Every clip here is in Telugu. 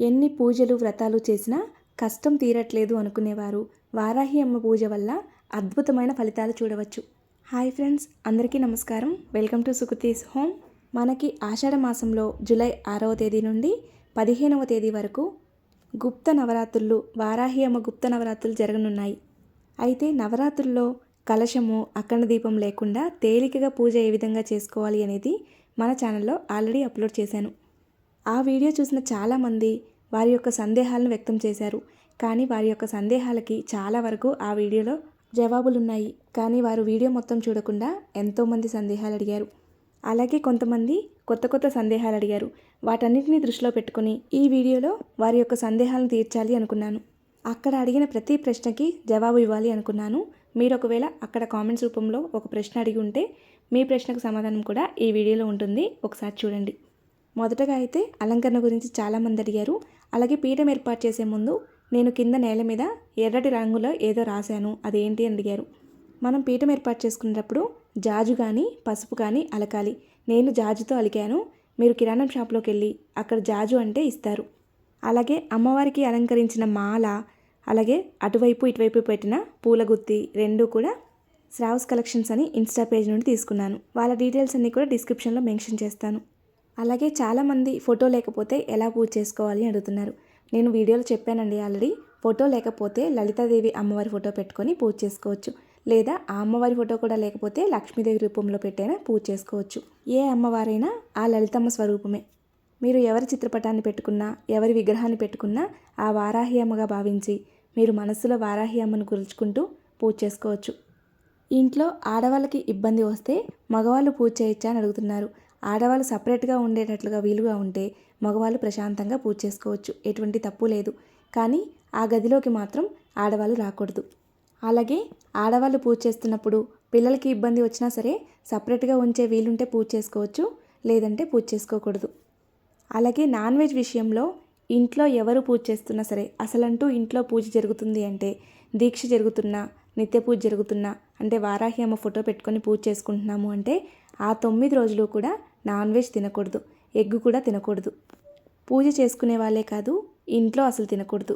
ఎన్ని పూజలు వ్రతాలు చేసినా కష్టం తీరట్లేదు అనుకునేవారు. వారాహి అమ్మ పూజ వల్ల అద్భుతమైన ఫలితాలు చూడవచ్చు. హాయ్ ఫ్రెండ్స్ అందరికీ నమస్కారం. Welcome to Sukriti's home. మనకి ఆషాఢ మాసంలో జూలై ఆరవ తేదీ నుండి పదిహేనవ తేదీ వరకు గుప్త నవరాత్రులు వారాహి అమ్మ గుప్త నవరాత్రులు జరగనున్నాయి. అయితే నవరాత్రుల్లో కలశము అఖండ దీపం లేకుండా తేలికగా పూజ ఏ విధంగా చేసుకోవాలి అనేది మన ఛానల్లో ఆల్రెడీ అప్లోడ్ చేశాను. ఆ వీడియో చూసిన చాలామంది వారి యొక్క సందేహాలను వ్యక్తం చేశారు. కానీ వారి యొక్క సందేహాలకి చాలా వరకు ఆ వీడియోలో జవాబులున్నాయి. కానీ వారు వీడియో మొత్తం చూడకుండా ఎంతోమంది సందేహాలు అడిగారు. అలాగే కొంతమంది కొత్త కొత్త సందేహాలు అడిగారు. వాటన్నిటిని దృష్టిలో పెట్టుకుని ఈ వీడియోలో వారి యొక్క సందేహాలను తీర్చాలి అనుకున్నాను. అక్కడ అడిగిన ప్రతి ప్రశ్నకి జవాబు ఇవ్వాలి అనుకున్నాను. మీరు ఒకవేళ అక్కడ కామెంట్స్ రూపంలో ఒక ప్రశ్న అడిగి ఉంటే మీ ప్రశ్నకు సమాధానం కూడా ఈ వీడియోలో ఉంటుంది. ఒకసారి చూడండి. మొదటగా అయితే అలంకరణ గురించి చాలామంది అడిగారు. అలాగే పీఠం ఏర్పాటు చేసే ముందు నేను కింద నేల మీద ఎర్రటి రంగులో ఏదో రాశాను. అదేంటి అని అడిగారు. మనం పీఠం ఏర్పాటు చేసుకునేటప్పుడు జాజు కానీ పసుపు కానీ అలకాలి. నేను జాజుతో అలికాను. మీరు కిరాణం షాప్లోకి వెళ్ళి అక్కడ జాజు అంటే ఇస్తారు. అలాగే అమ్మవారికి అలంకరించిన మాల అలాగే అటువైపు ఇటువైపు పెట్టిన పూల గుత్తి రెండు కూడా శ్రావస్ కలెక్షన్స్ అని ఇన్స్టా పేజ్ నుండి తీసుకున్నాను. వాళ్ళ డీటెయిల్స్ అన్నీ కూడా డిస్క్రిప్షన్లో మెన్షన్ చేస్తాను. అలాగే చాలామంది ఫోటో లేకపోతే ఎలా పూజ చేసుకోవాలి అని అడుగుతున్నారు. నేను వీడియోలో చెప్పానండి ఆల్రెడీ. ఫోటో లేకపోతే లలితాదేవి అమ్మవారి ఫోటో పెట్టుకొని పూజ చేసుకోవచ్చు. లేదా ఆ అమ్మవారి ఫోటో కూడా లేకపోతే లక్ష్మీదేవి రూపంలో పెట్టైనా పూజ చేసుకోవచ్చు. ఏ అమ్మవారైనా ఆ లలితమ్మ స్వరూపమే. మీరు ఎవరి చిత్రపటాన్ని పెట్టుకున్నా ఎవరి విగ్రహాన్ని పెట్టుకున్నా ఆ వారాహి అమ్మగా భావించి మీరు మనస్సులో వారాహి అమ్మను గురుచుకుంటూ పూజ చేసుకోవచ్చు. ఇంట్లో ఆడవాళ్ళకి ఇబ్బంది వస్తే మగవాళ్ళు పూజ చేయొచ్చా అని అడుగుతున్నారు. ఆడవాళ్ళు సపరేట్గా ఉండేటట్లుగా వీలుగా ఉంటే మగవాళ్ళు ప్రశాంతంగా పూజ చేసుకోవచ్చు. ఎటువంటి తప్పు లేదు. కానీ ఆ గదిలోకి మాత్రం ఆడవాళ్ళు రాకూడదు. అలాగే ఆడవాళ్ళు పూజ చేస్తున్నప్పుడు పిల్లలకి ఇబ్బంది వచ్చినా సరే సపరేట్గా ఉంచే వీలుంటే పూజ చేసుకోవచ్చు లేదంటే పూజ చేసుకోకూడదు. అలాగే నాన్ వెజ్ విషయంలో ఇంట్లో ఎవరు పూజ చేస్తున్నా సరే అసలంటూ ఇంట్లో పూజ జరుగుతుంది అంటే దీక్ష జరుగుతున్నా నిత్య పూజ జరుగుతున్నా అంటే వారాహి అమ్మ ఫోటో పెట్టుకొని పూజ చేసుకుంటున్నాము అంటే ఆ తొమ్మిది రోజులు కూడా నాన్ వెజ్ తినకూడదు ఎగ్ కూడా తినకూడదు. పూజ చేసుకునే వాళ్ళే కాదు ఇంట్లో అసలు తినకూడదు.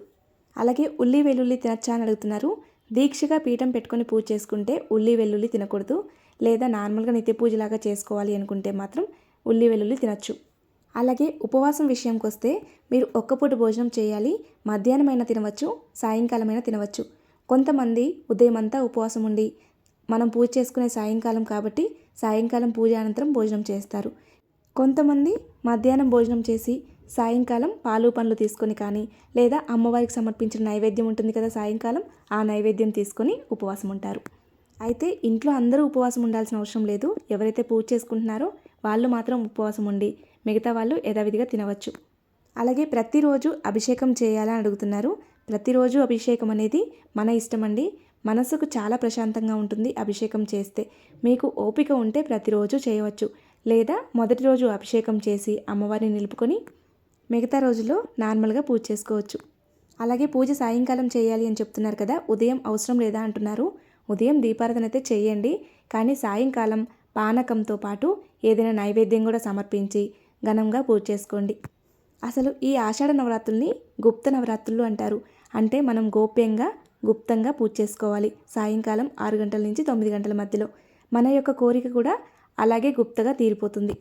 అలాగే ఉల్లి వెల్లుల్లి తినచ్చా అని అడుగుతున్నారు. దీక్షగా పీఠం పెట్టుకొని పూజ చేసుకుంటే ఉల్లి వెల్లుల్లి తినకూడదు లేదా నార్మల్గా నిత్య పూజలాగా చేసుకోవాలి అనుకుంటే మాత్రం ఉల్లి వెల్లుల్లి తినచ్చు. అలాగే ఉపవాసం విషయంకి వస్తే మీరు ఒక్క పూట భోజనం చేయాలి మధ్యాహ్నమైనా తినవచ్చు సాయంకాలమైనా తినవచ్చు. కొంతమంది ఉదయం అంతా ఉపవాసం ఉండి మనం పూజ చేసుకునే సాయంకాలం కాబట్టి సాయంకాలం పూజ అనంతరం భోజనం చేస్తారు. కొంతమంది మధ్యాహ్నం భోజనం చేసి సాయంకాలం పాలు పండ్లు తీసుకొని కానీ లేదా అమ్మవారికి సమర్పించిన నైవేద్యం ఉంటుంది కదా సాయంకాలం ఆ నైవేద్యం తీసుకొని ఉపవాసం ఉంటారు. అయితే ఇంట్లో అందరూ ఉపవాసం ఉండాల్సిన అవసరం లేదు. ఎవరైతే పూజ చేసుకుంటున్నారో వాళ్ళు మాత్రం ఉపవాసం ఉండి మిగతా వాళ్ళు యథావిధిగా తినవచ్చు. అలాగే ప్రతిరోజు అభిషేకం చేయాలని అడుగుతున్నారు. ప్రతిరోజు అభిషేకం అనేది మన ఇష్టం అండి. మనసుకు చాలా ప్రశాంతంగా ఉంటుంది అభిషేకం చేస్తే. మీకు ఓపిక ఉంటే ప్రతిరోజు చేయవచ్చు. లేదా మొదటి రోజు అభిషేకం చేసి అమ్మవారిని నిలుపుకొని మిగతా రోజుల్లో నార్మల్గా పూజ చేసుకోవచ్చు. అలాగే పూజ సాయంకాలం చేయాలి అని చెప్తున్నారు కదా ఉదయం అవసరం లేదా అంటున్నారు? ఉదయం దీపారాధన అయితే చేయండి కానీ సాయంకాలం పానకంతో పాటు ఏదైనా నైవేద్యం కూడా సమర్పించి ఘనంగా పూజ చేసుకోండి. అసలు ఈ ఆషాఢ నవరాత్రుల్ని గుప్త నవరాత్రులు అంటారు. అంటే మనం గోప్యంగా గుప్తంగా పూజ చేసుకోవాలి. సాయంకాలం ఆరు గంటల నుంచి తొమ్మిది గంటల మధ్యలో. మన యొక్క కోరిక కూడా అలాగే గుప్తగా తీరిపోతుంది.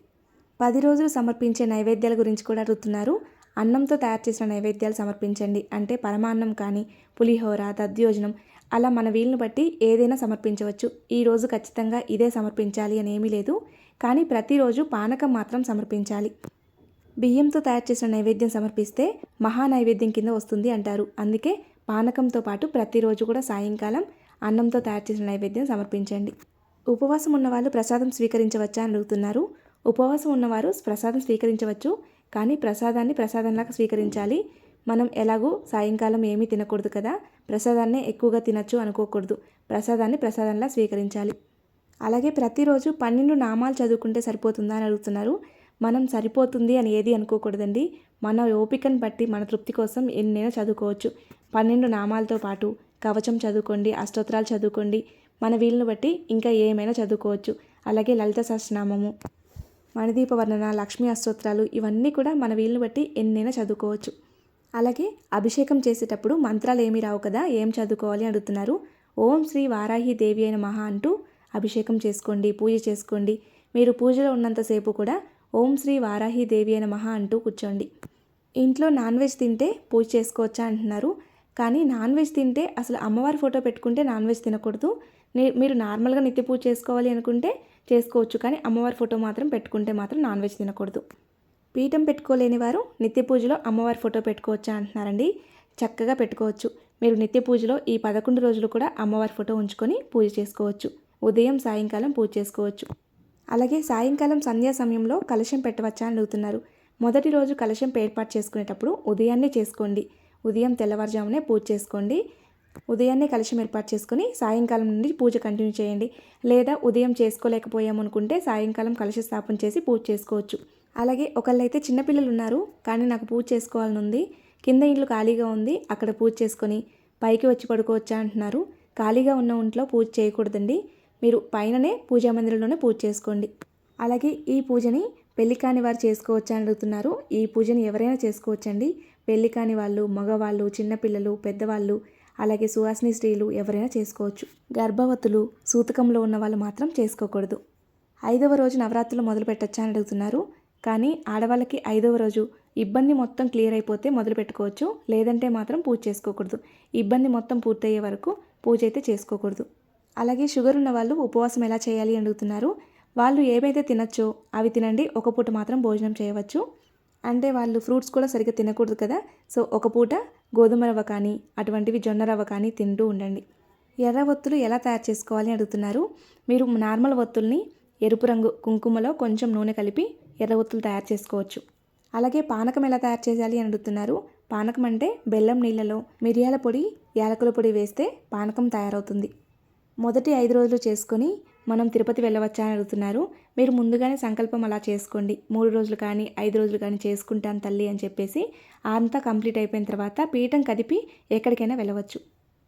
పది రోజులు సమర్పించే నైవేద్యాల గురించి కూడా అడుగుతున్నారు అన్నంతో తయారు చేసిన నైవేద్యాలు సమర్పించండి. అంటే పరమాన్నం కానీ పులిహోర దద్యోజనం అలా మన వీలును బట్టి ఏదైనా సమర్పించవచ్చు. ఈరోజు ఖచ్చితంగా ఇదే సమర్పించాలి అని ఏమీ లేదు. కానీ ప్రతిరోజు పానకం మాత్రం సమర్పించాలి. బియ్యంతో తయారు చేసిన నైవేద్యం సమర్పిస్తే మహా నైవేద్యం కింద వస్తుంది అంటారు. అందుకే పానకంతో పాటు ప్రతిరోజు కూడా సాయంకాలం అన్నంతో తయారు చేసిన నైవేద్యం సమర్పించండి. ఉపవాసం ఉన్నవాళ్ళు ప్రసాదం స్వీకరించవచ్చా అని అడుగుతున్నారు. ఉపవాసం ఉన్నవారు ప్రసాదం స్వీకరించవచ్చు కానీ ప్రసాదాన్ని ప్రసాదంలాగా స్వీకరించాలి. మనం ఎలాగూ సాయంకాలం ఏమీ తినకూడదు కదా ప్రసాదాన్నే ఎక్కువగా తినచ్చు అనుకోకూడదు. ప్రసాదాన్ని ప్రసాదంలా స్వీకరించాలి. అలాగే ప్రతిరోజు పన్నెండు నామాలు చదువుకుంటే సరిపోతుందా అని అడుగుతున్నారు. మనం సరిపోతుంది అని ఏది అనుకోకూడదండి. మన ఓపికను బట్టి మన తృప్తి కోసం ఎన్నైనా చదువుకోవచ్చు. పన్నెండు నామాలతో పాటు కవచం చదువుకోండి అష్టోత్తరాలు చదువుకోండి. మన వీలును బట్టి ఇంకా ఏమైనా చదువుకోవచ్చు. అలాగే లలిత సహస్రనామము మణిదీప వర్ణన లక్ష్మీ అష్టోత్తరాలు ఇవన్నీ కూడా మన వీలును బట్టి ఎన్నైనా చదువుకోవచ్చు. అలాగే అభిషేకం చేసేటప్పుడు మంత్రాలు ఏమి రావు కదా ఏం చదువుకోవాలి అడుగుతున్నారు. ఓం శ్రీ వారాహి దేవి అయిన మహా అంటూ అభిషేకం చేసుకోండి పూజ చేసుకోండి. మీరు పూజలో ఉన్నంతసేపు కూడా ఓం శ్రీ వారాహి దేవి అయిన మహా అంటూ కూర్చోండి. ఇంట్లో నాన్ వెజ్ తింటే పూజ చేసుకోవచ్చా అంటున్నారు. కానీ నాన్ వెజ్ తింటే అసలు అమ్మవారి ఫోటో పెట్టుకుంటే నాన్ వెజ్ తినకూడదు. మీరు నార్మల్గా నిత్య పూజ చేసుకోవాలి అనుకుంటే చేసుకోవచ్చు. కానీ అమ్మవారి ఫోటో మాత్రం పెట్టుకుంటే మాత్రం నాన్ వెజ్ తినకూడదు. పీఠం పెట్టుకోలేని వారు నిత్య పూజలో అమ్మవారి ఫోటో పెట్టుకోవచ్చా అంటున్నారండి. చక్కగా పెట్టుకోవచ్చు. మీరు నిత్య పూజలో ఈ పదకొండు రోజులు కూడా అమ్మవారి ఫోటో ఉంచుకొని పూజ చేసుకోవచ్చు. ఉదయం సాయంకాలం పూజ చేసుకోవచ్చు. అలాగే సాయంకాలం సంధ్యా సమయంలో కలశం పెట్టవచ్చా అని అడుగుతున్నారు. మొదటి రోజు కలశం ఏర్పాటు చేసుకునేటప్పుడు ఉదయాన్నే చేసుకోండి. ఉదయం తెల్లవారుజామునే పూజ చేసుకోండి. ఉదయాన్నే కలశం ఏర్పాటు చేసుకొని సాయంకాలం నుండి పూజ కంటిన్యూ చేయండి. లేదా ఉదయం చేసుకోలేకపోయామనుకుంటే సాయంకాలం కలశ స్థాపన చేసి పూజ చేసుకోవచ్చు. అలాగే ఒకళ్ళైతే చిన్నపిల్లలు ఉన్నారు కానీ నాకు పూజ చేసుకోవాలని ఉంది. కింద ఇంట్లో ఖాళీగా ఉంది అక్కడ పూజ చేసుకొని పైకి వచ్చి పడుకోవచ్చా అంటున్నారు. ఖాళీగా ఉన్న ఇంట్లో పూజ చేయకూడదండి. మీరు పైననే పూజా మందిరంలోనే పూజ చేసుకోండి. అలాగే ఈ పూజని పెళ్ళి కాని వారు చేసుకోవచ్చా అని అడుగుతున్నారు. ఈ పూజని ఎవరైనా చేసుకోవచ్చండి. పెళ్ళి కాని వాళ్ళు మగవాళ్ళు చిన్నపిల్లలు పెద్దవాళ్ళు అలాగే సువాసిని స్త్రీలు ఎవరైనా చేసుకోవచ్చు. గర్భవతులు సూతకంలో ఉన్న వాళ్ళు మాత్రం చేసుకోకూడదు. ఐదవ రోజు నవరాత్రులు మొదలు పెట్టచ్చా అని అడుగుతున్నారు. కానీ ఆడవాళ్ళకి ఐదవ రోజు ఇబ్బంది మొత్తం క్లియర్ అయిపోతే మొదలు పెట్టుకోవచ్చు. లేదంటే మాత్రం పూజ చేసుకోకూడదు. ఇబ్బంది మొత్తం పూర్తయ్యే వరకు పూజ అయితే చేసుకోకూడదు. అలాగే షుగర్ ఉన్న వాళ్ళు ఉపవాసం ఎలా చేయాలి అడుగుతున్నారు. వాళ్ళు ఏవైతే తినచ్చో అవి తినండి. ఒక పూట మాత్రం భోజనం చేయవచ్చు. అంటే వాళ్ళు ఫ్రూట్స్ కూడా సరిగ్గా తినకూడదు కదా. సో ఒక పూట గోధుమ రవ్వ కానీ అటువంటివి జొన్న రవ్వ కానీ తింటూ ఉండండి. ఎర్ర ఒత్తులు ఎలా తయారు చేసుకోవాలి అడుగుతున్నారు. మీరు నార్మల్ ఒత్తుల్ని ఎరుపు రంగు కుంకుమలో కొంచెం నూనె కలిపి ఎర్ర ఒత్తులు తయారు చేసుకోవచ్చు. అలాగే పానకం ఎలా తయారు చేయాలి అని అడుగుతున్నారు. పానకం అంటే బెల్లం నీళ్ళలో మిరియాల పొడి యాలకుల పొడి వేస్తే పానకం తయారవుతుంది. మొదటి ఐదు రోజులు చేసుకొని మనం తిరుపతి వెళ్ళవచ్చా అని అడుగుతున్నారు. మీరు ముందుగానే సంకల్పం అలా చేసుకోండి. మూడు రోజులు కానీ ఐదు రోజులు కానీ చేసుకుంటాను తల్లి అని చెప్పేసి అంతా కంప్లీట్ అయిపోయిన తర్వాత పీఠం కదిపి ఎక్కడికైనా వెళ్ళవచ్చు.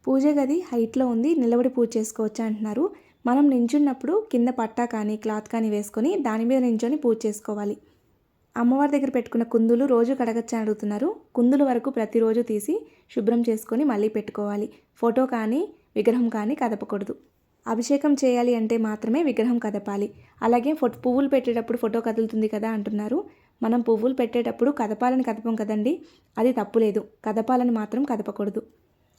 పూజ గది హైట్లో ఉంది. నిలబడి పూజ చేసుకోవచ్చా అంటున్నారు. మనం నించున్నప్పుడు కింద పట్టా కానీ క్లాత్ కానీ వేసుకొని దాని మీద నించొని పూజ చేసుకోవాలి. అమ్మవారి దగ్గర పెట్టుకున్న కుందులు రోజు కడగచ్చని అడుగుతున్నారు. కుందుల వరకు ప్రతిరోజు తీసి శుభ్రం చేసుకొని మళ్ళీ పెట్టుకోవాలి. ఫోటో కానీ విగ్రహం కానీ కదపకూడదు. అభిషేకం చేయాలి అంటే మాత్రమే విగ్రహం కదపాలి. అలాగే ఫోటో పువ్వులు పెట్టేటప్పుడు ఫోటో కదులుతుంది కదా అంటున్నారు. మనం పువ్వులు పెట్టేటప్పుడు కదపాలని కదపం కదండి. అది తప్పులేదు కదపాలని మాత్రం కదపకూడదు.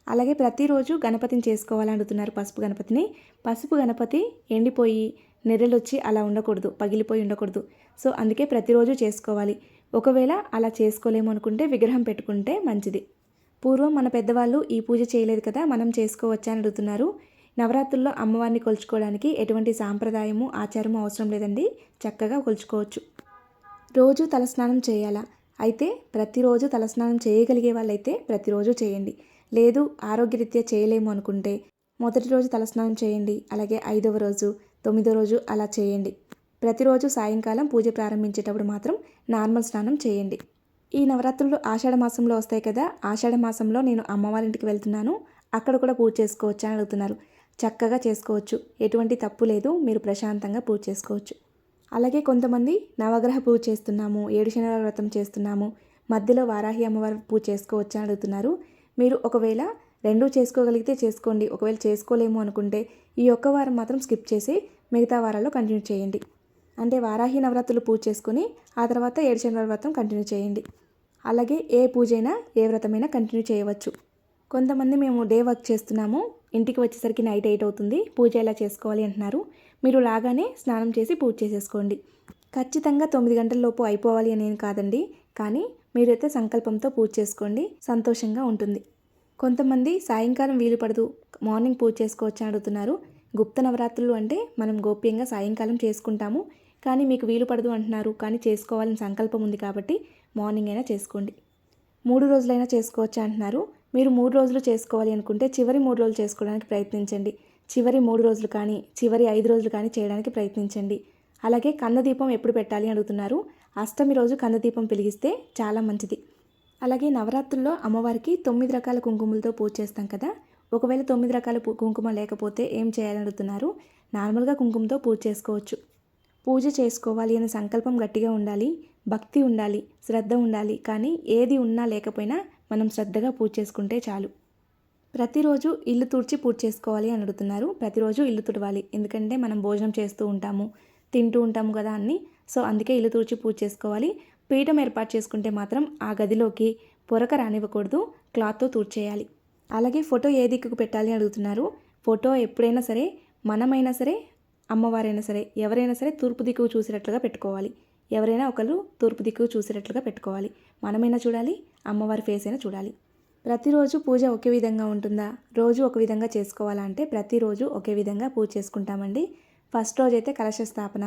అలాగే ప్రతిరోజు గణపతిని చేసుకోవాలని అడుగుతున్నారు పసుపు గణపతిని. పసుపు గణపతి ఎండిపోయి నెర్రెలొచ్చి అలా ఉండకూడదు. పగిలిపోయి ఉండకూడదు. సో అందుకే ప్రతిరోజు చేసుకోవాలి. ఒకవేళ అలా చేసుకోలేము అనుకుంటే విగ్రహం పెట్టుకుంటే మంచిది. పూర్వం మన పెద్దవాళ్ళు ఈ పూజ చేయలేదు కదా మనం చేసుకోవచ్చా అని అడుగుతున్నారు. నవరాత్రుల్లో అమ్మవారిని కొలుచుకోవడానికి ఎటువంటి సాంప్రదాయము ఆచారము అవసరం లేదండి. చక్కగా కొలుచుకోవచ్చు. రోజు తలస్నానం చేయాలా? అయితే ప్రతిరోజు తలస్నానం చేయగలిగే వాళ్ళైతే ప్రతిరోజు చేయండి. లేదు ఆరోగ్యరీత్యా చేయలేము అనుకుంటే మొదటి రోజు తలస్నానం చేయండి అలాగే ఐదవ రోజు తొమ్మిదో రోజు అలా చేయండి. ప్రతిరోజు సాయంకాలం పూజ ప్రారంభించేటప్పుడు మాత్రం నార్మల్ స్నానం చేయండి. ఈ నవరాత్రులు ఆషాఢ మాసంలో వస్తాయి కదా ఆషాఢ మాసంలో నేను అమ్మవారి ఇంటికి వెళ్తున్నాను. అక్కడ కూడా పూజ చేసుకోవచ్చా అని అడుగుతున్నారు. చక్కగా చేసుకోవచ్చు. ఎటువంటి తప్పు లేదు. మీరు ప్రశాంతంగా పూజ చేసుకోవచ్చు. అలాగే కొంతమంది నవగ్రహ పూజ చేస్తున్నాము. ఏడు శనివారం వ్రతం చేస్తున్నాము. మధ్యలో వారాహి అమ్మవారి పూజ చేసుకోవచ్చు అని అడుగుతున్నారు. మీరు ఒకవేళ రెండూ చేసుకోగలిగితే చేసుకోండి. ఒకవేళ చేసుకోలేము అనుకుంటే ఈ ఒక్క వారం మాత్రం స్కిప్ చేసి మిగతా వారాల్లో కంటిన్యూ చేయండి. అంటే వారాహి నవరాత్రులు పూజ చేసుకుని ఆ తర్వాత ఏడు శనివారం వ్రతం కంటిన్యూ చేయండి. అలాగే ఏ పూజ అయినా ఏ వ్రతమైనా కంటిన్యూ చేయవచ్చు. కొంతమంది మేము డే వర్క్ చేస్తున్నాము. ఇంటికి వచ్చేసరికి నైట్ ఎయిట్ అవుతుంది. పూజ ఎలా చేసుకోవాలి అంటున్నారు. మీరు లాగానే స్నానం చేసి పూజ చేసేసుకోండి. ఖచ్చితంగా తొమ్మిది గంటల లోపు అయిపోవాలి అనేం కాదండి. కానీ మీరైతే సంకల్పంతో పూజ చేసుకోండి. సంతోషంగా ఉంటుంది. కొంతమంది సాయంకాలం వీలు పడదు. మార్నింగ్ పూజ చేసుకోవచ్చు అని అడుగుతున్నారు. గుప్త నవరాత్రులు అంటే మనం గోప్యంగా సాయంకాలం చేసుకుంటాము. కానీ మీకు వీలు పడదు అంటున్నారు. కానీ చేసుకోవాలని సంకల్పం ఉంది కాబట్టి మార్నింగ్ అయినా చేసుకోండి. మూడు రోజులైనా చేసుకోవచ్చు అంటున్నారు. మీరు మూడు రోజులు చేసుకోవాలి అనుకుంటే చివరి మూడు రోజులు చేసుకోవడానికి ప్రయత్నించండి. చివరి మూడు రోజులు కానీ చివరి ఐదు రోజులు కానీ చేయడానికి ప్రయత్నించండి. అలాగే కన్నదీపం ఎప్పుడు పెట్టాలి అడుగుతున్నారు. అష్టమి రోజు కన్నదీపం పిలిగిస్తే చాలా మంచిది. అలాగే నవరాత్రుల్లో అమ్మవారికి తొమ్మిది రకాల కుంకుమలతో పూజ చేస్తాం కదా. ఒకవేళ తొమ్మిది రకాల కుంకుమ లేకపోతే ఏం చేయాలని అడుగుతున్నారు? నార్మల్గా కుంకుమతో పూజ చేసుకోవచ్చు. పూజ చేసుకోవాలి అనే సంకల్పం గట్టిగా ఉండాలి. భక్తి ఉండాలి. శ్రద్ధ ఉండాలి. కానీ ఏది ఉన్నా లేకపోయినా మనం శ్రద్ధగా పూజ చేసుకుంటే చాలు. ప్రతిరోజు ఇల్లు తుడిచి పూజ చేసుకోవాలి అని అడుగుతున్నారు. ప్రతిరోజు ఇల్లు తుడవాలి. ఎందుకంటే మనం భోజనం చేస్తూ ఉంటాము తింటూ ఉంటాము కదా అన్నీ. సో అందుకే ఇల్లు తుడిచి పూజ చేసుకోవాలి. పీఠం ఏర్పాటు చేసుకుంటే మాత్రం ఆ గదిలోకి పొరక రానివ్వకూడదు. క్లాత్తో తూర్చేయాలి అలాగే ఫోటో ఏ దిక్కుకు పెట్టాలి అని అడుగుతున్నారు. ఫోటో ఎప్పుడైనా సరే మనమైనా సరే అమ్మవారైనా సరే ఎవరైనా సరే తూర్పు దిక్కుకు చూసేటట్లుగా పెట్టుకోవాలి. ఎవరైనా ఒకరు తూర్పు దిక్కు చూసేటట్లుగా పెట్టుకోవాలి. మనమైనా చూడాలి అమ్మవారి ఫేస్ అయినా చూడాలి. ప్రతిరోజు పూజ ఒకే విధంగా ఉంటుందా? రోజు ఒక విధంగా చేసుకోవాలంటే ప్రతిరోజు ఒకే విధంగా పూజ చేసుకుంటామండి. ఫస్ట్ రోజు అయితే కలశ స్థాపన.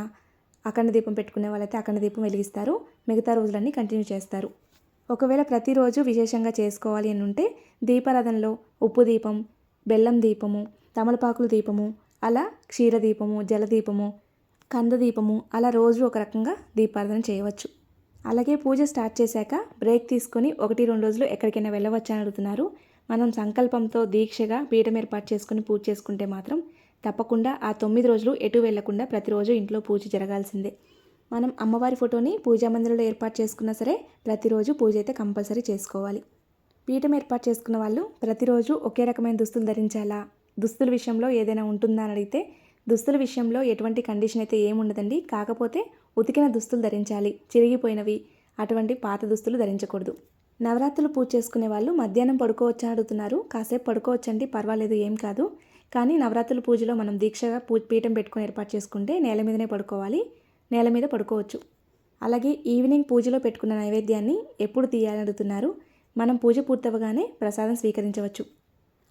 అఖండ దీపం పెట్టుకునే వాళ్ళైతే అఖండ దీపం వెలిగిస్తారు. మిగతా రోజులన్నీ కంటిన్యూ చేస్తారు. ఒకవేళ ప్రతిరోజు విశేషంగా చేసుకోవాలి అని ఉంటే దీపారాధనలో ఉప్పు దీపం బెల్లం దీపము తమలపాకుల దీపము అలా క్షీర దీపము జలదీపము కంద దీపము అలా రోజు ఒక రకంగా దీపారాధన చేయవచ్చు. అలాగే పూజ స్టార్ట్ చేశాక బ్రేక్ తీసుకొని ఒకటి రెండు రోజులు ఎక్కడికైనా వెళ్ళవచ్చు అని అడుగుతున్నారు. మనం సంకల్పంతో దీక్షగా పీఠం ఏర్పాటు చేసుకుని పూజ చేసుకుంటే మాత్రం తప్పకుండా ఆ తొమ్మిది రోజులు ఎటు వెళ్ళకుండా ప్రతిరోజు ఇంట్లో పూజ జరగాల్సిందే. మనం అమ్మవారి ఫోటోని పూజా మందిరంలో ఏర్పాటు చేసుకున్నా సరే ప్రతిరోజు పూజ అయితే కంపల్సరీ చేసుకోవాలి. పీఠం ఏర్పాటు చేసుకున్న వాళ్ళు ప్రతిరోజు ఒకే రకమైన దుస్తులు ధరించాలా? దుస్తుల విషయంలో ఏదైనా ఉంటుందా అని అడిగితే దుస్తుల విషయంలో ఎటువంటి కండిషన్ అయితే ఏముండదండి. కాకపోతే ఉతికిన దుస్తులు ధరించాలి. చిరిగిపోయినవి. అటువంటి పాత దుస్తులు ధరించకూడదు. నవరాత్రులు పూజ చేసుకునే వాళ్ళు మధ్యాహ్నం పడుకోవచ్చా అడుగుతున్నారు. కాసేపు పడుకోవచ్చండి పర్వాలేదు ఏం కాదు. కానీ నవరాత్రుల పూజలో మనం దీక్షగా పూ పీఠం పెట్టుకొని ఏర్పాటు చేసుకుంటే నేల మీదనే పడుకోవాలి. నేల మీద పడుకోవచ్చు. అలాగే ఈవినింగ్ పూజలో పెట్టుకున్న నైవేద్యాన్ని ఎప్పుడు తీయాలని అడుగుతున్నారు. మనం పూజ పూర్తవగానే ప్రసాదం స్వీకరించవచ్చు.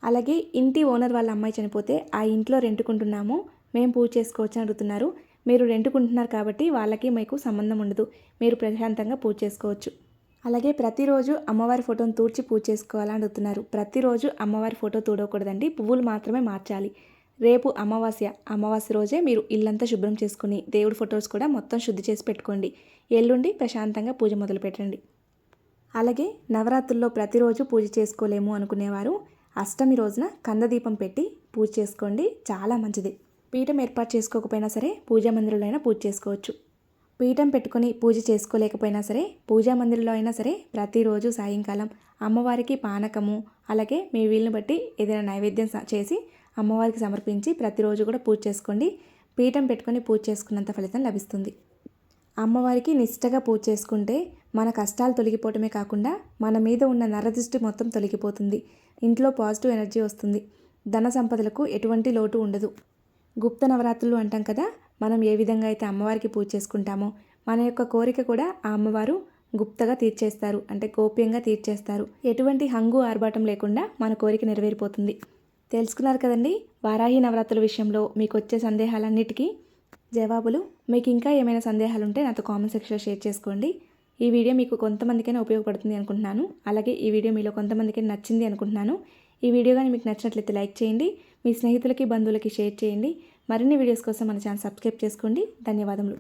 అలాగే ఇంటి ఓనర్ వాళ్ళ అమ్మాయి చనిపోతే ఆ ఇంట్లో రెంటుకుంటున్నాము. మేము పూజ చేసుకోవచ్చు అని అడుగుతున్నారు. మీరు రెంటుకుంటున్నారు కాబట్టి వాళ్ళకి మీకు సంబంధం ఉండదు. మీరు ప్రశాంతంగా పూజ చేసుకోవచ్చు. అలాగే ప్రతిరోజు అమ్మవారి ఫోటోను తూడ్చి పూజ చేసుకోవాలని అడుగుతున్నారు. ప్రతిరోజు అమ్మవారి ఫోటో తూడకూడదండి. పువ్వులు మాత్రమే మార్చాలి. రేపు అమావాస్య. అమావాస్య రోజే మీరు ఇల్లంతా శుభ్రం చేసుకుని దేవుడి ఫొటోస్ కూడా మొత్తం శుద్ధి చేసి పెట్టుకోండి. ఎల్లుండి ప్రశాంతంగా పూజ మొదలు పెట్టండి. అలాగే నవరాత్రుల్లో ప్రతిరోజు పూజ చేసుకోలేము అనుకునేవారు. అష్టమి రోజున కందదీపం పెట్టి పూజ చేసుకోండి. చాలా మంచిది. పీఠం ఏర్పాటు చేసుకోకపోయినా సరే పూజా మందిరంలో అయినా పూజ చేసుకోవచ్చు. పీఠం పెట్టుకొని పూజ చేసుకోలేకపోయినా సరే పూజా మందిరంలో అయినా సరే ప్రతిరోజు సాయంకాలం అమ్మవారికి పానకము అలాగే మీ వీలుని బట్టి ఏదైనా నైవేద్యం చేసి అమ్మవారికి సమర్పించి ప్రతిరోజు కూడా పూజ చేసుకోండి. పీఠం పెట్టుకొని పూజ చేసుకున్నంత ఫలితం లభిస్తుంది. అమ్మవారికి నిష్టగా పూజ చేసుకుంటే మన కష్టాలు తొలగిపోవటమే కాకుండా మన మీద ఉన్న నరదృష్టి మొత్తం తొలగిపోతుంది. ఇంట్లో పాజిటివ్ ఎనర్జీ వస్తుంది. ధన సంపదలకు ఎటువంటి లోటు ఉండదు. గుప్త నవరాత్రులు అంటాం కదా మనం ఏ విధంగా అయితే అమ్మవారికి పూజ చేసుకుంటామో మన యొక్క కోరిక కూడా ఆ అమ్మవారు గుప్తగా తీర్చేస్తారు అంటే గోప్యంగా తీర్చేస్తారు. ఎటువంటి హంగు ఆర్భాటం లేకుండా మన కోరిక నెరవేరిపోతుంది. తెలుసుకున్నారు కదండి వారాహి నవరాత్రుల విషయంలో మీకు వచ్చే సందేహాలన్నిటికీ జవాబులు. మీకు ఇంకా ఏమైనా సందేహాలు ఉంటే నాతో కామెంట్ సెక్షన్లో షేర్ చేసుకోండి. ఈ వీడియో మీకు కొంతమందికైనా ఉపయోగపడుతుంది అనుకుంటున్నాను. అలాగే ఈ వీడియో మీలో కొంతమందికి నచ్చింది అనుకుంటున్నాను. ఈ వీడియో కానీ మీకు నచ్చినట్లయితే లైక్ చేయండి. మీ స్నేహితులకి బంధువులకి షేర్ చేయండి. మరిన్ని వీడియోస్ కోసం మన ఛానల్ సబ్స్క్రైబ్ చేసుకోండి. ధన్యవాదములు.